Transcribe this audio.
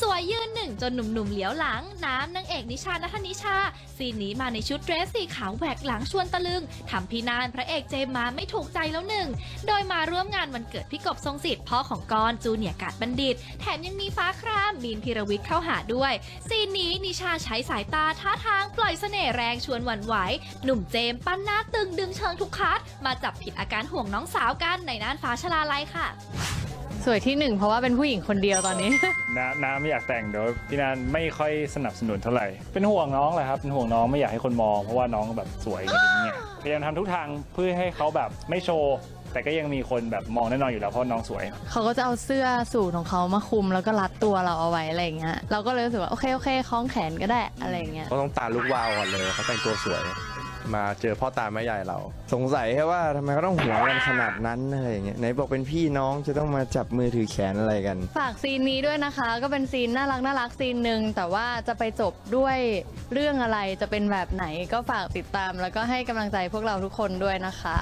สวยยืนหนึ่งจนหนุ่มๆเหลียวหลัง น้ำนางเอกนิชานัทนิชาซีนนี้มาในชุดเดรสสีขาวแหวกหลังชวนตะลึงทำพี่นานพระเอกเจมส์มาไม่ถูกใจแล้วหนึ่ง โดยมาร่วมงานวันเกิดพี่กบทรงสิทธิ์พ่อของกรณ์จูเนียกาดบัณฑิต แถมยังมีฟ้าครามบีนพิรวิทย์เข้าหาด้วย ซีนนี้นิชาใช้สายตาท่าทางปล่อยเสน่ห์แรงชวนหวั่นไหวหนุ่มเจมส์ปั้นหน้าตึงดึงเชิงทุกคัดมาจับผิดอาการห่วงน้องสาวกันในน่านฟ้าชลาลัยค่ะ สวยที่หนึ่งเพราะว่าเป็นผู้หญิงคนเดียวตอนนี้ น้าน้าไม่อยากแต่งเดี๋ยวพี่นันไม่ค่อยสนับสนุนเท่าไหร่ เป็นห่วงน้องแหละครับ เป็นห่วงน้องไม่อยากให้คนมอง เพราะว่าน้องแบบสวยอะไรอย่างเงี้ยพยายามทำทุกทางเพื่อให้เขาแบบไม่โชว์แต่ก็ยังมีคนแบบมองแน่นอนอยู่แล้วเพราะน้องสวย เขาก็จะเอาเสื้อสูทของเขามาคลุมแล้วก็รัดตัวเราเอาไว้อะไรอย่างเงี้ยเราก็เลยรู้สึกว่าโอเคโอเคคล้องแขนก็ได้อะไรอย่างเงี้ย ก็ต้องตาลูกวาวก่อนเลยเขาแต่งตัวสวย มาเจอพ่อตาแม่ยายเรา สงสัยแค่ว่าทำไมเขาต้องหัวกันขนาดนั้นอะไรอย่างเงี้ยไหนบอกเป็นพี่น้องจะต้องมาจับมือถือแขนอะไรกัน ฝากซีนนี้ด้วยนะคะ ก็เป็นซีนน่ารักน่ารักซีนหนึ่งแต่ว่าจะไปจบด้วยเรื่องอะไรจะเป็นแบบไหนก็ฝากติดตาม แล้วก็ให้กำลังใจพวกเราทุกคนด้วยนะคะ